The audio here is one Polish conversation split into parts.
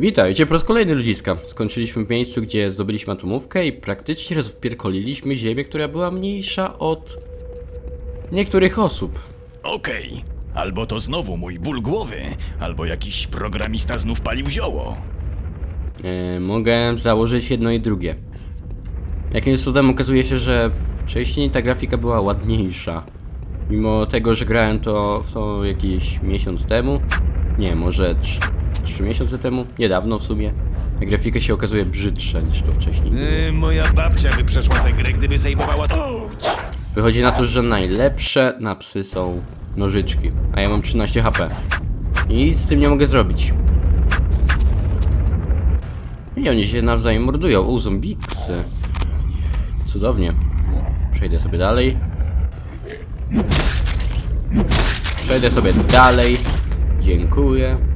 Witajcie po raz kolejny ludziska. Skończyliśmy w miejscu, gdzie zdobyliśmy atomówkę i praktycznie rozpierkoliliśmy ziemię, która była mniejsza od niektórych osób. Okej. Albo to znowu mój ból głowy, albo jakiś programista znów palił zioło. E, mogę założyć jedno i drugie. Jakimś cudem okazuje się, że wcześniej ta grafika była ładniejsza. Mimo tego, że grałem to w to jakiś miesiąc temu. Nie, może 3 miesiące temu. Niedawno w sumie. Grafika się okazuje brzydsza niż to wcześniej. Yy, moja babcia by przeszła tę grę, gdyby zajmowała... Wychodzi na to, że najlepsze na psy są nożyczki, a ja mam 13 HP. I nic z tym nie mogę zrobić. I oni się nawzajem mordują. U, zombiksy. Cudownie. Przejdę sobie dalej. Przejdę sobie dalej. Dziękuję.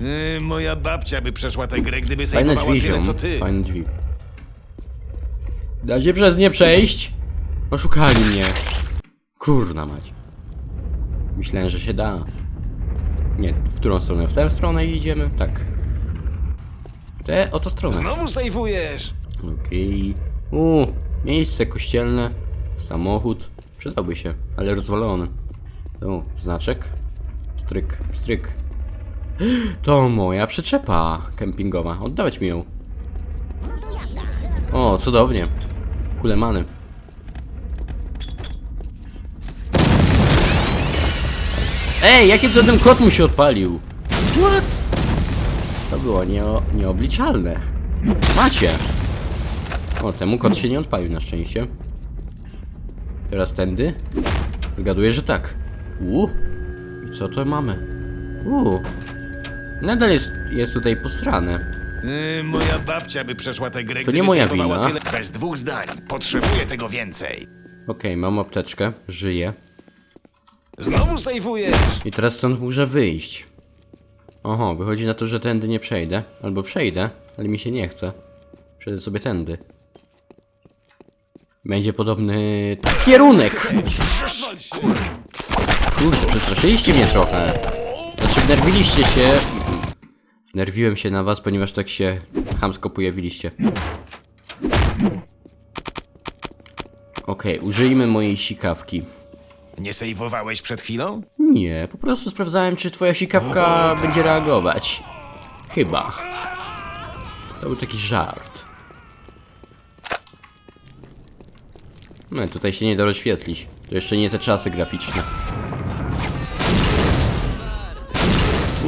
Yy, moja babcia by przeszła tę grę, gdyby Fajne zajmowała drzwi, tyle, ziom. co ty. Fajne drzwi. Da się przez nie przejść? Oszukali mnie. Kurna mać. Myślałem, że się da. Nie, w którą stronę? W tę stronę idziemy? Tak. W tę oto stronę. Znowu sejwujesz! Okej. U, miejsce kościelne. Samochód. Przydałby się, ale rozwalony. Tu, znaczek. Stryk, stryk. To moja przyczepa kempingowa. Oddawać mi ją. O, cudownie. Kulemany. Ej, jakim cudem kot mu się odpalił? What? To było nieo, nieobliczalne. Macie. O, temu kot się nie odpalił na szczęście. Teraz tędy? Zgaduję, że tak. U. I co to mamy? U. Nadal jest, jest tutaj posrane. Yy, moja babcia by przeszła tę grę, nie gdyby moja zajmowała wina. tyle... Bez dwóch zdań. Potrzebuję tego więcej. Okej, mam apteczkę, żyję. Znowu sejwujesz! I teraz stąd muszę wyjść. Oho, wychodzi na to, że tędy nie przejdę. Albo przejdę, ale mi się nie chce. Przejdę sobie tędy. Będzie podobny kierunek! Kurde, przestraszyliście mnie trochę. Znaczy, wnerwiliście się. Nerwiłem się na was, ponieważ tak się chamsko pojawiliście. Okej, użyjmy mojej sikawki. Nie sejwowałeś przed chwilą? Nie, po prostu sprawdzałem, czy twoja sikawka będzie reagować. Chyba. To był taki żart. No, tutaj się nie da rozświetlić. To jeszcze nie te czasy graficzne.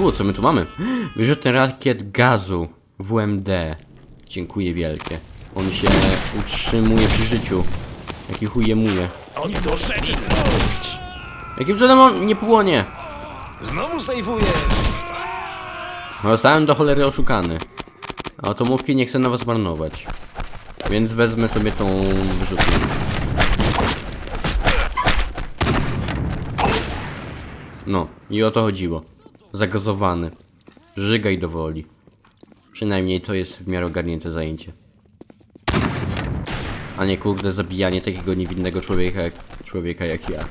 U, co my tu mamy? Wyrzutny rakiet gazu WMD. Dziękuję wielkie. On się utrzymuje przy życiu. Jaki. On to rzeczy! Jakim cudem on nie płonie? Znowu sejwujesz! Zostałem do cholery oszukany. A atomówki nie chcę na was marnować. Więc wezmę sobie tą wyrzutnię. No, i o to chodziło. Zagazowany. Żygaj do woli. Przynajmniej to jest w miarę ogarnięte zajęcie. A nie kurde zabijanie takiego niewinnego człowieka jak, człowieka jak ja.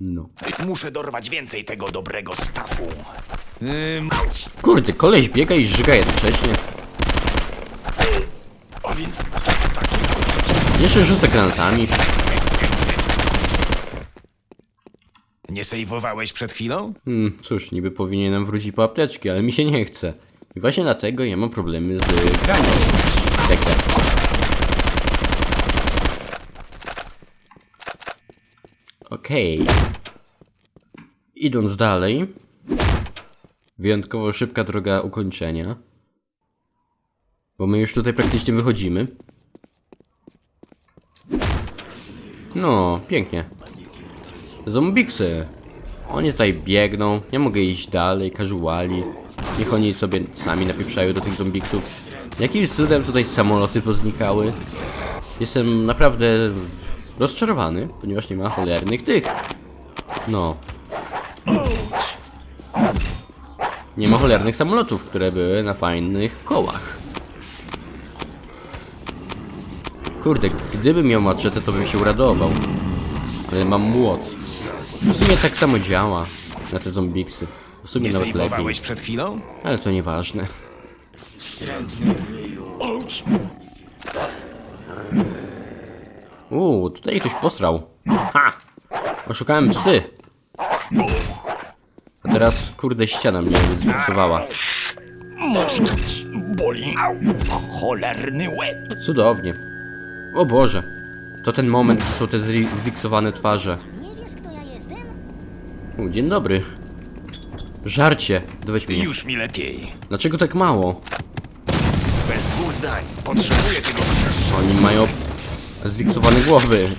No. Muszę dorwać więcej tego dobrego stafu. Yy, Kurde, koleś biega i żyga jednocześnie. a więc Jeszcze rzucę granatami. Nie sejwowałeś przed chwilą? Hmm, cóż, niby powinienem wrócić po apteczki, ale mi się nie chce. I właśnie dlatego ja mam problemy z graniem. Tak, tak. Okej. Idąc dalej. Wyjątkowo szybka droga ukończenia. Bo my już tutaj praktycznie wychodzimy. No, pięknie. Zombiksy. Oni tutaj biegną, nie mogę iść dalej, casuali. Niech oni sobie sami napieprzają do tych zombiksów. Jakimś cudem tutaj samoloty poznikały. Jestem naprawdę rozczarowany, ponieważ nie ma cholernych tych. No. Nie ma cholernych samolotów, które były na fajnych kołach. Kurde, gdybym miał maczetę, to bym się uradował. Ale mam młot. W sumie tak samo działa na te zombiksy. W sumie Nie nawet lepiej. sejwowałeś przed chwilą? Ale to nieważne. Uuu, tutaj ktoś posrał. Ha! Oszukałem psy. A teraz kurde ściana mnie zfiksowała. Boli. Cholerny łeb. Cudownie. O Boże. To ten moment, gdzie są te zwiksowane twarze. Nie wiesz, kto ja jestem? U, dzień dobry. Żarcie. Doweź mnie. Już mi lepiej. Dlaczego tak mało? Bez dwóch zdań. Potrzebuję tego chociaż. Oni mają zwiksowane głowy.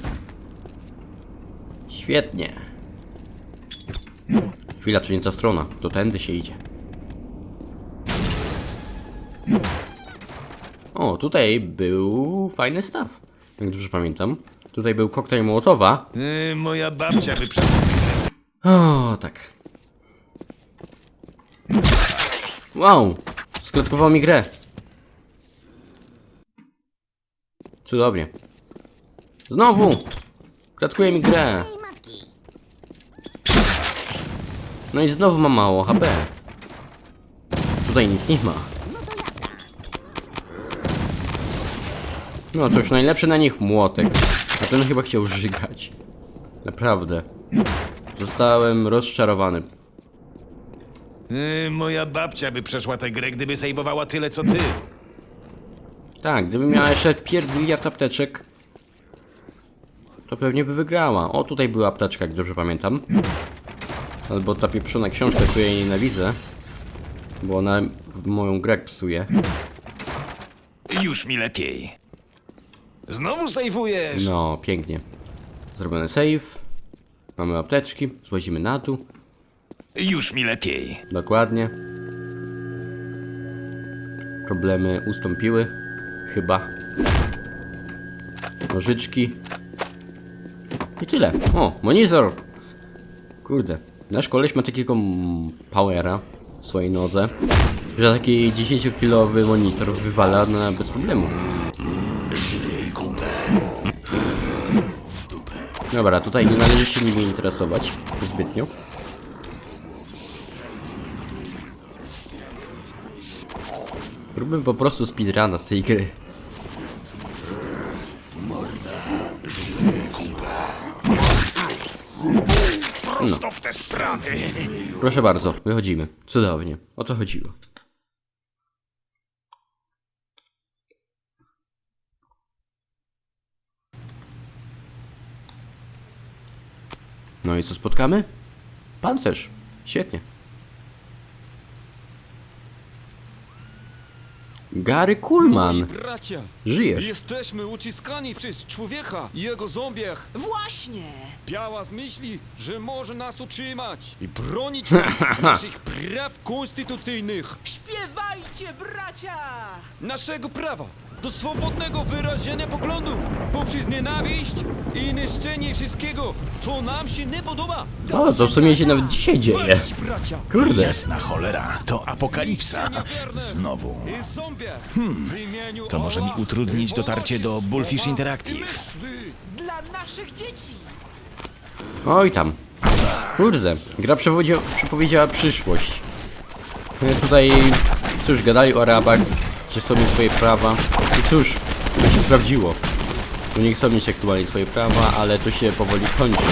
Świetnie. Chwila, to nie ta strona. To tędy się idzie. O, tutaj był fajny staw. Jak dobrze pamiętam. Tutaj był koktajl Mołotowa. Yy, moja babcia by przed... O, tak. Wow! Sklatkował mi grę. Cudownie. Znowu! Klatkuje mi grę. No i znowu ma mało HP. Tutaj nic nie ma. No to jazda. No cóż, najlepszy na nich młotek. A ten chyba chciał żygać. Naprawdę. Zostałem rozczarowany. Yy, moja babcia by przeszła tę grę, gdyby sejwowała tyle co ty. Tak, gdyby miała jeszcze pierdyliard apteczek, to pewnie by wygrała. O, tutaj była apteczka, jak dobrze pamiętam. Albo ta pieprzona książka, której jej nienawidzę. Bo ona moją grę psuje. Już mi lepiej. Znowu sejwujesz? No, pięknie. Zrobiony save. Mamy apteczki, złazimy na dół. Już mi lepiej. Dokładnie. Problemy ustąpiły. Chyba. Nożyczki. I tyle. O, monitor. Kurde. Nasz koleś ma takiego powera w swojej nodze, że taki 10-kilowy monitor wywala na bez problemu. Dobra, tutaj nie należy się nimi interesować zbytnio. Róbmy po prostu speedruna z tej gry. Sprawy. Proszę bardzo, wychodzimy. Cudownie. O co chodziło? No i co spotkamy? Pancerz. Świetnie. Gary. Bracia, Żyjesz. jesteśmy uciskani przez człowieka i jego zombiach. Właśnie! Biała z myśli, że może nas utrzymać i bronić nas naszych praw konstytucyjnych, Śpiewajcie, bracia! naszego prawa do swobodnego wyrażenia poglądów poprzez nienawiść i niszczenie wszystkiego, co nam się nie podoba. O, to w sumie się nawet dzisiaj dzieje. Bracia! Kurde. Jasna cholera. To apokalipsa. Znowu. I zombiach w imieniu To może mi utrudnić dotarcie do wolności Bullfish słowa Interactive. i myśli. Dla naszych dzieci! Oj tam. Kurde, gra przepowiedziała, przepowiedziała przyszłość. No i Tutaj, cóż, gadali o Arabach, chcą mieć swoje prawa. I cóż, to się sprawdziło. U nich chcą mieć aktualnie swoje prawa, ale to się powoli kończy.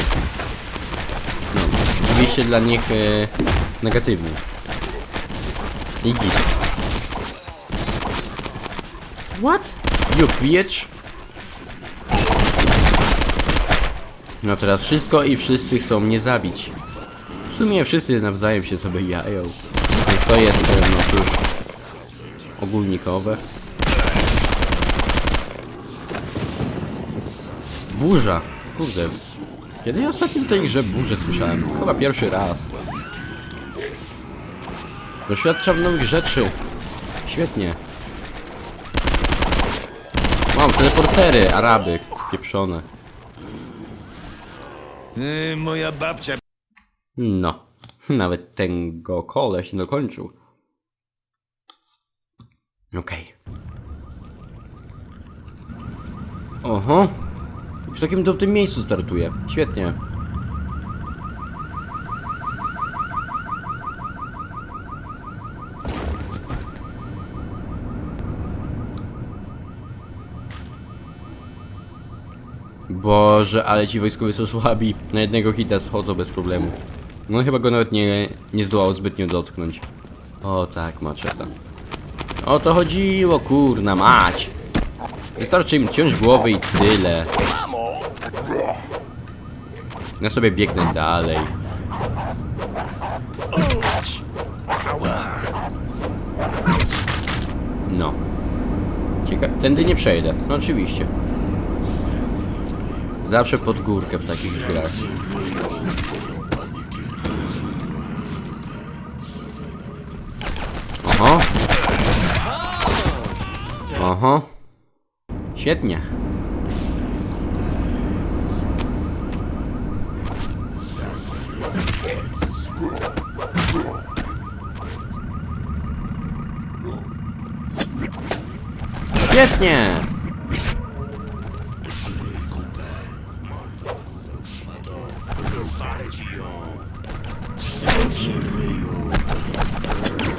No, oczywiście dla nich e, negatywnie. I git. What? You bitch? No teraz wszystko i wszyscy chcą mnie zabić. W sumie wszyscy nawzajem się sobie jają. Więc to jest, e, no cóż, ogólnikowe. Burza. Kurde. Kiedy ja ostatnio w tej grze burzę słyszałem? Chyba pierwszy raz. Doświadczam nowych rzeczy. Świetnie. Mam teleportery, Araby, pieprzone. Yy, moja babcia No, nawet ten go koleś nie dokończył. Okej. Okay. Oho. W takim dobrym miejscu startuje. Świetnie. Boże, ale ci wojskowi są słabi. Na jednego hita schodzą bez problemu. No chyba go nawet nie, nie zdołał zbytnio dotknąć. O tak, maczeta. O to chodziło, kurna mać. Wystarczy im ciąć głowy i tyle. Ja sobie biegnę dalej. No. Cieka tędy nie przejdę. No oczywiście. Zawsze pod górkę w takich grach. Oho. Oho. Świetnie. Świetnie!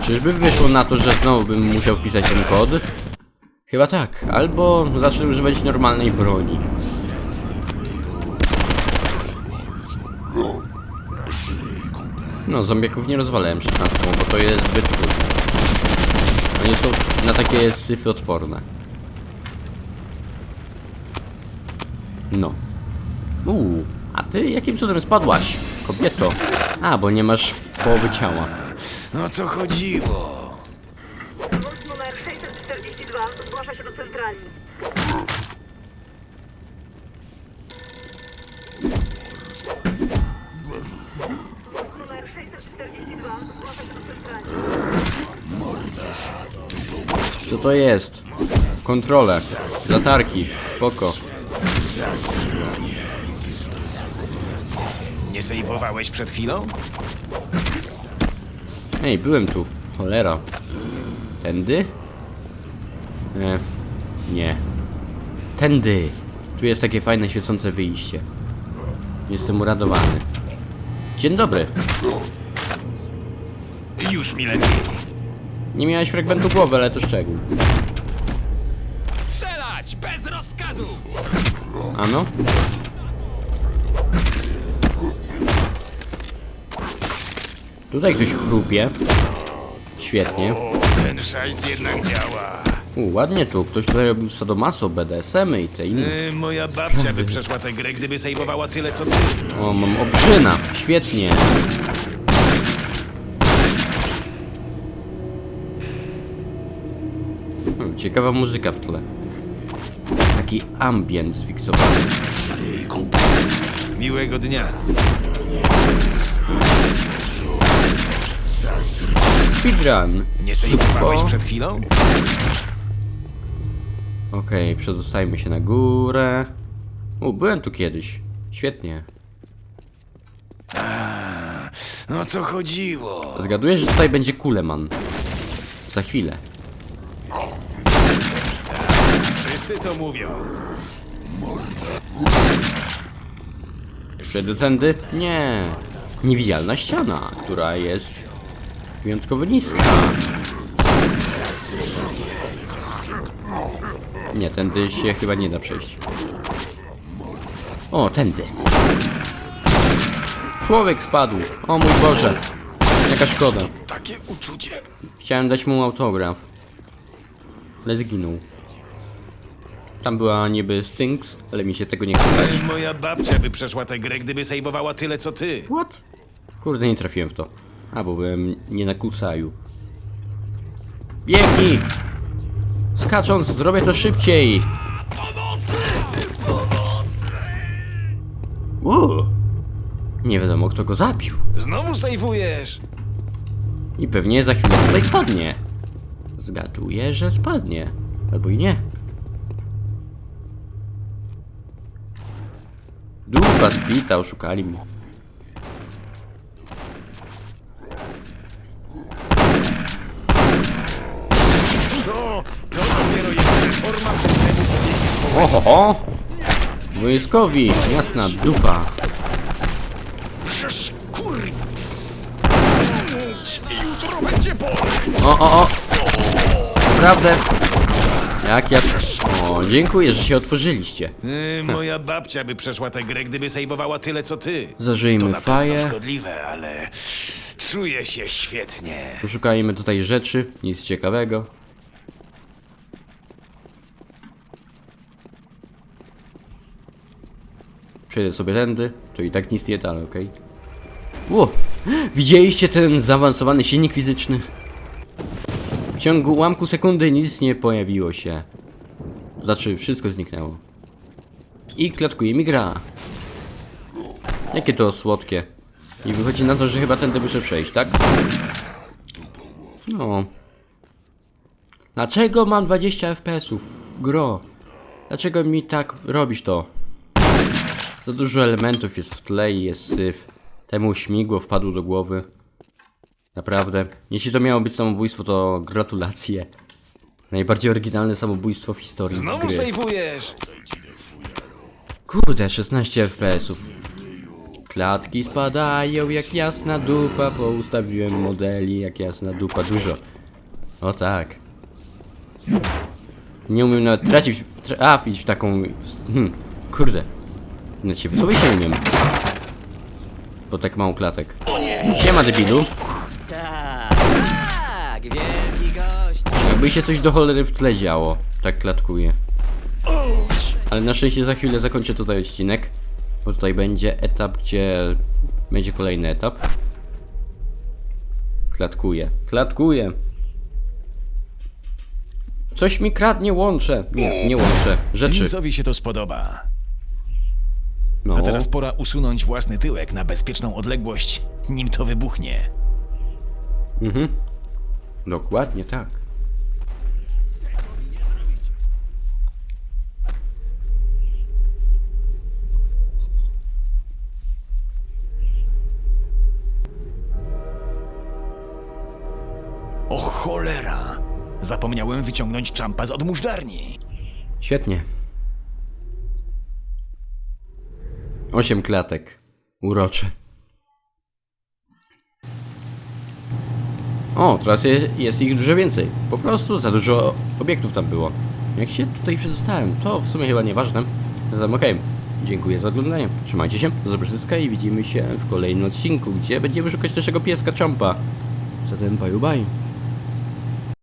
Czyżby wyszło na to, że znowu bym musiał wpisać ten kod? Chyba tak, albo zacznę używać normalnej broni. No, zombiaków nie rozwalałem 16, bo to jest zbyt trudne. Oni są na takie syfy odporne. No. Uuu, a ty jakim cudem spadłaś, kobieto? A, bo nie masz połowy ciała. O co chodziło? Bus numer 642 zgłasza się do centrali. Bus numer 642 zgłasza się do centrali. Co to jest? Kontrole, latarki, spoko. Nie sejwowałeś przed chwilą? Ej, byłem tu. Cholera. Tędy? E, nie. Tędy! Tu jest takie fajne, świecące wyjście. Jestem uradowany. Dzień dobry. Już mi lepiej. Nie miałeś fragmentu głowy, ale to szczegół. Strzelać! Bez rozkazu! Ano? Tutaj ktoś chrupie. Świetnie. Ten szajs jednak działa. U, ładnie tu. Ktoś tutaj robił sadomaso, BDSM-y i te inne. Yy, moja babcia by przeszła tę grę, gdyby sejwowała tyle co ty. O, mam obrzyna. Świetnie. Hmm, ciekawa muzyka w tle. Taki ambient zfiksowany. Miłego dnia. Speedrun. Nie sejwowałeś Supo. przed chwilą? Okej, przedostajmy się na górę. U, byłem tu kiedyś. Świetnie. O co chodziło? Zgaduję, że tutaj będzie Kuleman. Za chwilę. Wszyscy to mówią. Przejdę tędy? Nie. Niewidzialna ściana, która jest wyjątkowo niska. Nie, tędy się chyba nie da przejść. O, tędy. Człowiek spadł. O mój Boże. Jaka szkoda. Takie uczucie. Chciałem dać mu autograf. Ale zginął. Tam była niby Stinks, ale mi się tego nie chce dać. Moja babcia by przeszła tę grę, gdyby sejwowała tyle co ty. What? Kurde, nie trafiłem w to. A, bo byłem nie na kusaju. Biegnij! Zrobię to szybciej! Uuu. Nie wiadomo, kto go zabił. Znowu sejwujesz? I pewnie za chwilę tutaj spadnie. Zgaduję, że spadnie. Albo i nie. Dupa splita, oszukali mnie. Ohoho! Wojskowi, jasna dupa. O, o, o! Naprawdę! Jak ja... O, dziękuję, że się otworzyliście. Yy, moja babcia by przeszła tę grę, gdyby sejwowała tyle co ty. To Zażyjmy na pewno faję. szkodliwe, ale czuję się świetnie. Poszukajmy tutaj rzeczy, nic ciekawego. Przejdę sobie tędy, to i tak nic nie da, ale okej. Ło! Widzieliście ten zaawansowany silnik fizyczny? W ciągu ułamku sekundy nic nie pojawiło się. Znaczy, wszystko zniknęło. I klatkuje mi gra. Jakie to słodkie. I wychodzi na to, że chyba tędy muszę przejść, tak? No. Dlaczego mam 20 FPS-ów? Gro. Dlaczego mi tak robisz to? Za dużo elementów jest w tle i jest syf. Temu śmigło wpadło do głowy. Naprawdę. Jeśli to miało być samobójstwo, to gratulacje. Najbardziej oryginalne samobójstwo w historii Znowu gry. sejwujesz! Kurde, 16 FPS-ów. Klatki spadają jak jasna dupa, poustawiłem modeli jak jasna dupa, dużo. O tak. Nie umiem nawet tracić, trafić w taką... Hmm, kurde. Nawet się wysłowić nie umiem. Bo tak mało klatek. Siema debilu. Tak, wielki gość. Jakby się coś do cholery w tle działo. Tak klatkuje. Ale na szczęście za chwilę zakończę tutaj odcinek. Bo tutaj będzie etap, gdzie będzie kolejny etap. Klatkuje. Klatkuje. Coś mi kradnie łącze. Nie, nie łącze. Rzeczy. Linsowi się to spodoba. No. A teraz pora usunąć własny tyłek na bezpieczną odległość, nim to wybuchnie. Mhm. Dokładnie tak. O cholera! Zapomniałem wyciągnąć czampa z odmużdżarni. Świetnie. Osiem klatek. Urocze. O, teraz je, jest ich dużo więcej. Po prostu za dużo obiektów tam było. Jak się tutaj przedostałem, to w sumie chyba nieważne. Zatem okej. Dziękuję za oglądanie. Trzymajcie się, do zobaczenia i widzimy się w kolejnym odcinku, gdzie będziemy szukać naszego pieska Champa. Zatem bye bye.